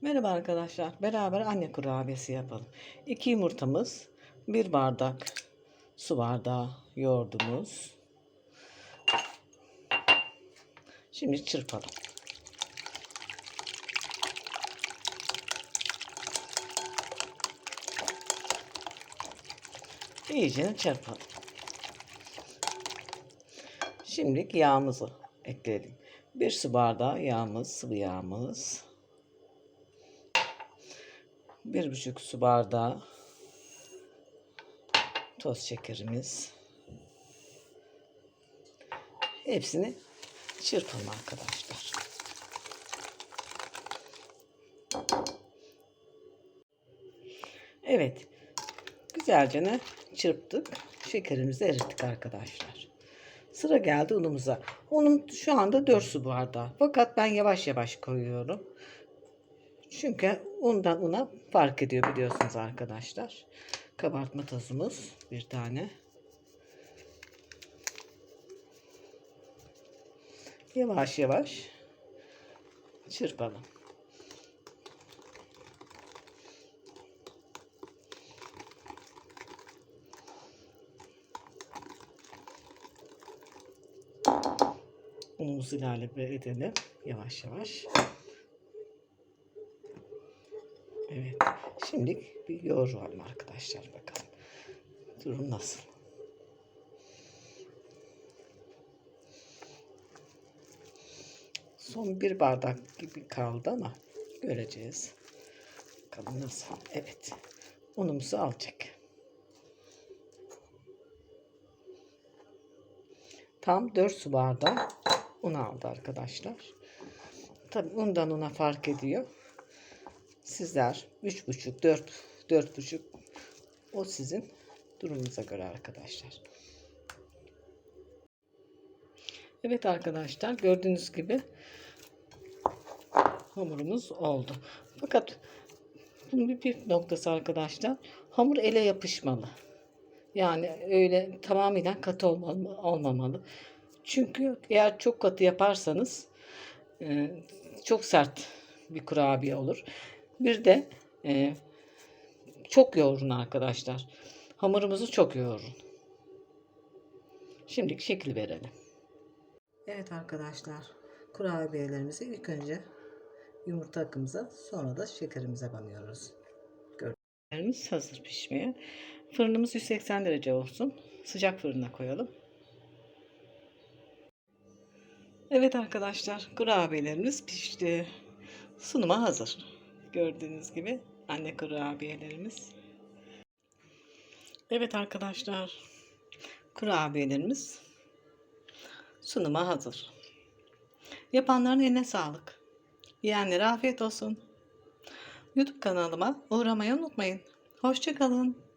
Merhaba arkadaşlar. Beraber anne kurabiyesi yapalım. 2 yumurtamız, 1 bardak su bardağı yoğurdumuz. Şimdi çırpalım. İyice çırpalım. Şimdi yağımızı ekleyelim. 1 su bardağı yağımız, sıvı yağımız. Bir buçuk su bardağı toz şekerimiz. Hepsini çırpalım arkadaşlar. Evet. Güzelce ne çırptık. Şekerimizi erittik arkadaşlar. Sıra geldi unumuza. Unum şu anda 4 su bardağı. Fakat ben yavaş yavaş koyuyorum. Çünkü undan una fark ediyor biliyorsunuz arkadaşlar. Kabartma tozumuz bir tane. Yavaş yavaş çırpalım. Unumuzu ilave edelim yavaş yavaş. Evet. Şimdi bir yoğuralım arkadaşlar bakalım. Durum nasıl? Son bir bardak gibi kaldı ama göreceğiz. Bakalım nasıl? Evet. Unumuzu alacak. Tam 4 su bardağı un aldı arkadaşlar. Tabii undan una fark ediyor. Sizler 3,5 4 4,5 o sizin durumunuza göre arkadaşlar. Evet arkadaşlar gördüğünüz gibi hamurumuz oldu. Fakat bunun bir püf noktası arkadaşlar. Hamur ele yapışmalı. Yani öyle tamamen katı olmamalı. Çünkü eğer çok katı yaparsanız e, çok sert bir kurabiye olur. Bir de e, çok yoğurun arkadaşlar. Hamurumuzu çok yoğurun. Şimdilik şekil verelim. Evet arkadaşlar. Kurabiyelerimizi ilk önce yumurta akımıza sonra da şekerimize banıyoruz. Gördüklerimiz hazır pişmeye. Fırınımız 180 derece olsun. Sıcak fırına koyalım. Evet arkadaşlar kurabiyelerimiz pişti. Sunuma hazır. Gördüğünüz gibi anne kurabiyelerimiz. Evet arkadaşlar kurabiyelerimiz sunuma hazır. Yapanların eline sağlık. Yiyenlere afiyet olsun. YouTube kanalıma uğramayı unutmayın. Hoşçakalın.